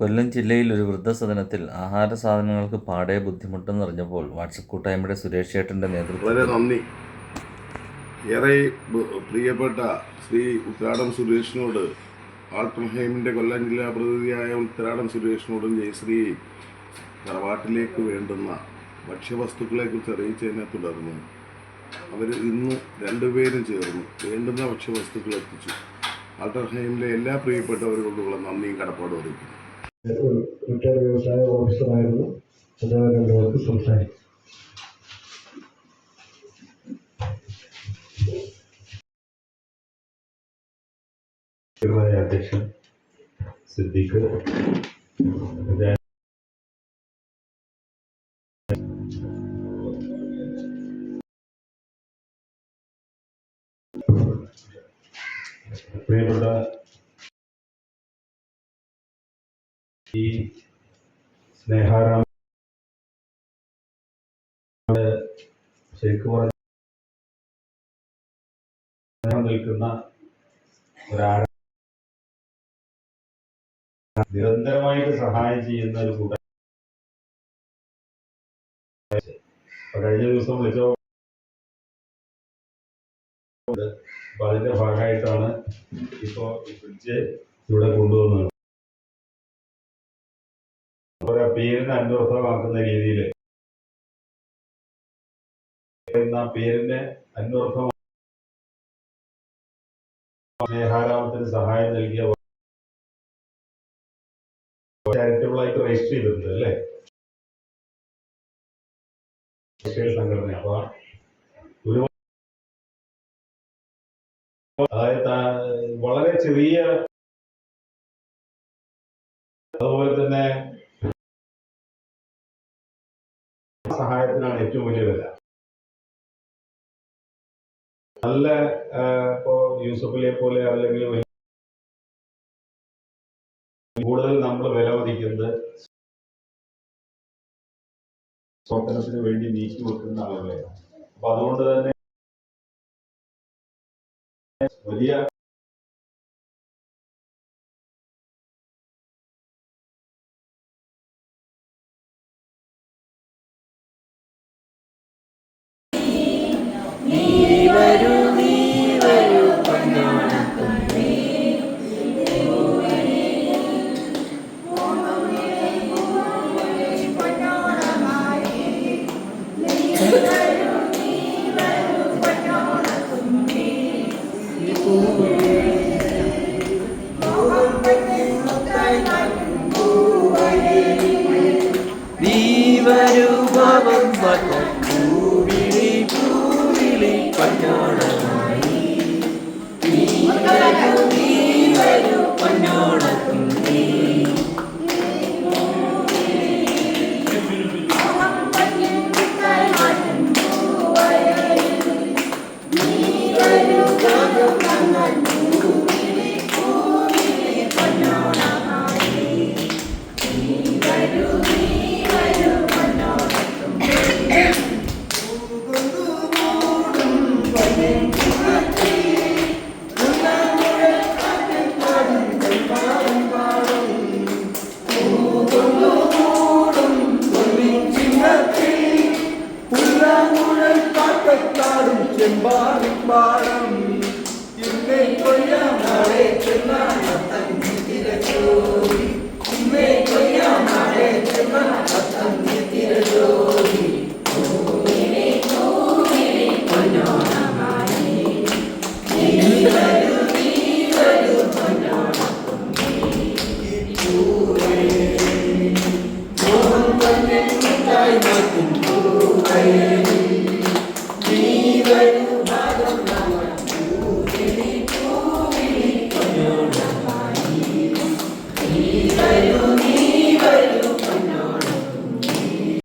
കൊല്ലം ജില്ലയിൽ ഒരു വൃദ്ധസദനത്തിൽ ആഹാര സാധനങ്ങൾക്ക് പാടെ ബുദ്ധിമുട്ടെന്നറിഞ്ഞപ്പോൾ വാട്സപ്പ് കൂട്ടായ്മയുടെ സുരേഷ് ചേട്ടന്റെ നേതൃത്വം വളരെ നന്ദി. ഏറെ പ്രിയപ്പെട്ട ശ്രീ ഉത്രാടം സുരേഷിനോട് ആൾട്ടർഹൈമിന്റെ കൊല്ലം ജില്ലാ പ്രതിനിധിയായ ഉത്രാടം സുരേഷിനോടും ജയശ്രീ തറവാട്ടിലേക്ക് വേണ്ടുന്ന ഭക്ഷ്യവസ്തുക്കളെക്കുറിച്ച് അറിയിച്ചതിനെ തുടർന്ന് അവർ ഇന്ന് രണ്ടുപേരും ചേർന്ന് വേണ്ടുന്ന ഭക്ഷ്യവസ്തുക്കൾ എത്തിച്ചു. ആൾട്ടർഹൈമിലെ എല്ലാ പ്രിയപ്പെട്ടവരോടുള്ള നന്ദിയും കടപ്പാടും അറിയിക്കുന്നു. റിട്ടയർഡ് വ്യവസായ ഓഫീസറായിരുന്നു അദ്ദേഹം രണ്ടുപേർക്ക് സംസാരിക്കും ബഹുമാന്യ അധ്യക്ഷൻ സിദ്ദീഖ് ഞാൻ പ്രിയപ്പെട്ട ഈ സ്നേഹാരാം ശരിക്കും പറഞ്ഞ നിൽക്കുന്ന ഒരാൾ നിരന്തരമായിട്ട് സഹായം ചെയ്യുന്ന ഒരു കൂട്ടം. കഴിഞ്ഞ ദിവസം വിളിച്ചോ അപ്പൊ അതിന്റെ ഭാഗമായിട്ടാണ് ഇപ്പോ ഫ്രിഡ്ജ് ഇവിടെ കൊണ്ടുവന്നത്. പേരിനെ അന്വർത്ഥമാക്കുന്ന രീതിയിൽ എന്ന പേരിനെ അന്വർത്ഥം സ്നേഹാരാമത്തിന് സഹായം നൽകിയ ചാരിറ്റബിൾ ആയിട്ട് രജിസ്റ്റർ ചെയ്തിട്ടുണ്ട് അല്ലേ? സംഘടന. അപ്പൊ അതായത് വളരെ ചെറിയ അതുപോലെ തന്നെ സഹായത്തിനാണ് ഏറ്റവും വലിയ വില. നല്ല ഇപ്പോ യൂസഫിലെ പോലെ അല്ലെങ്കിൽ കൂടുതൽ നമ്മൾ വില മതിക്കുന്നത് സ്വപ്നത്തിന് വേണ്ടി നീക്കി വെക്കുന്ന ആളുകളെയാണ്. അപ്പൊ അതുകൊണ്ട് തന്നെ വലിയ ദീപരൂപം പൂവിളി പൂവിളി പഞ്ഞോള I'm not going to die, I'm to die.